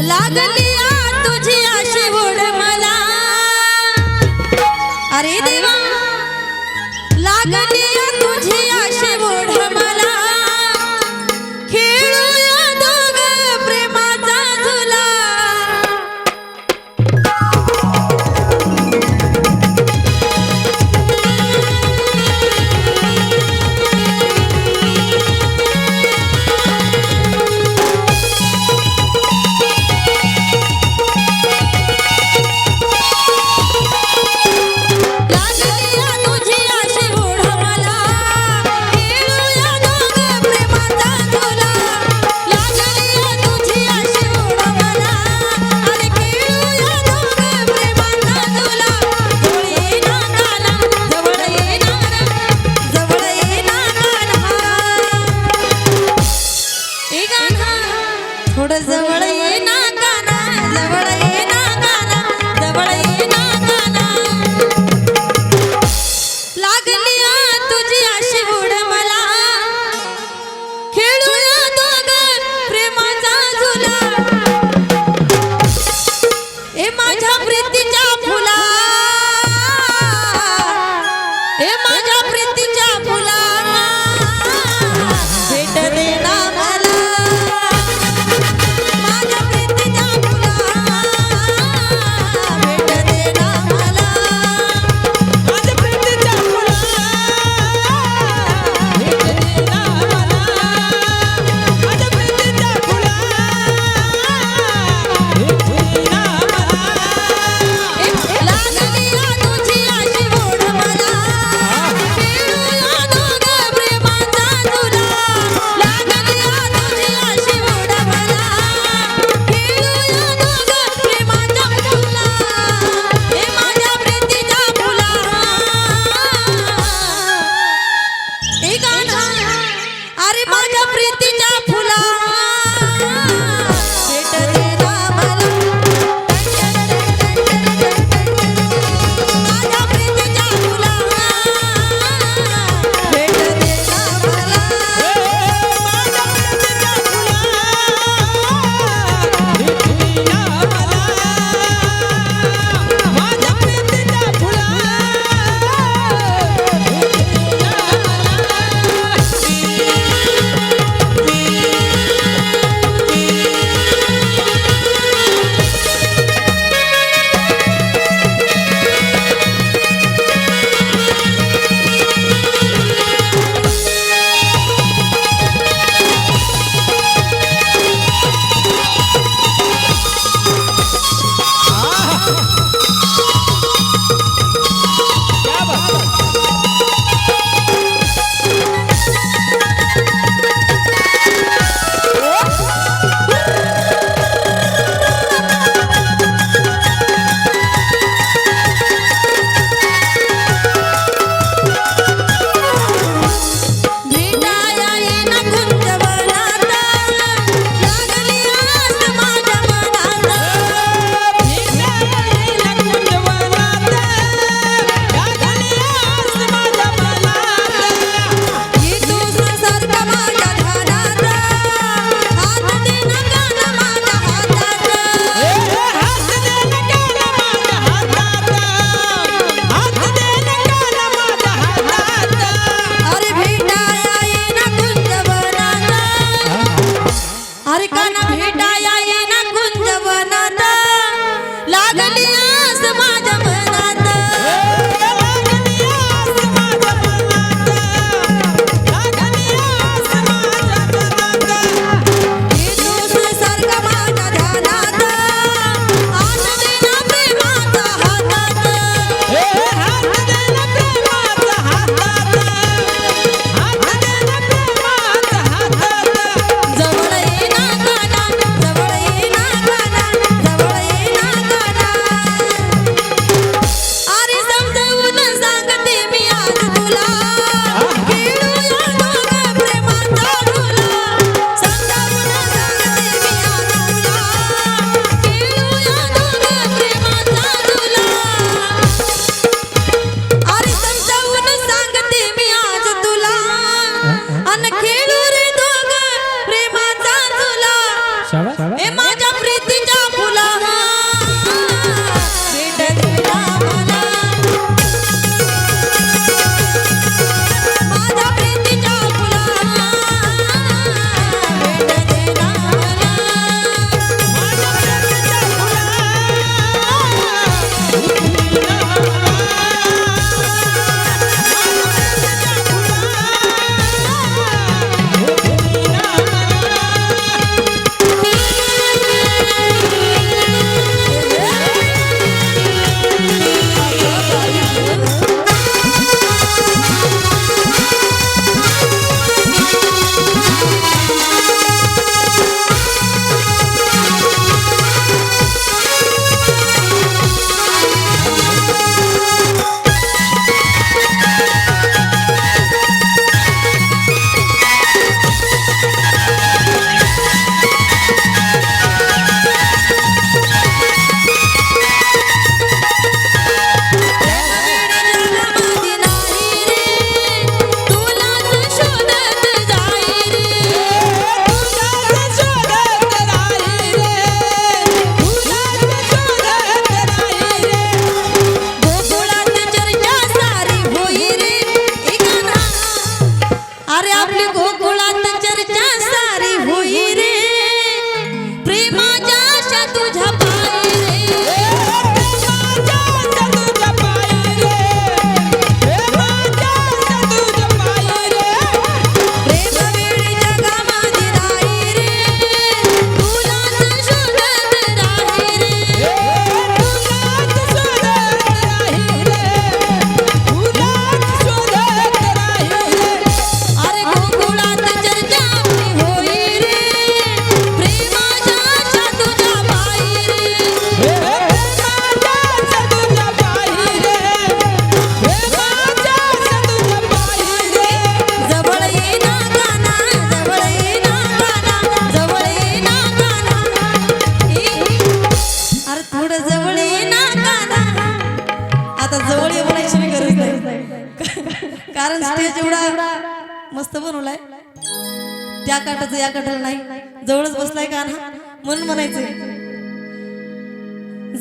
लागली तुझी अशी ओढ मला. अरे देवा लागली पुढं जवळ ये ना आता जवळ ये म्हणायची मी गरज नाही. कारण स्टेज एवढा मस्त बनवलाय. त्या काटाचं या काटाला नाही. जवळच बसलाय का ना म्हणून म्हणायचं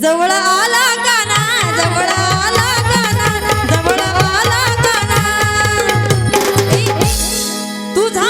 जवळ आला काना जवळ आला काना जवळ आला काना तुझा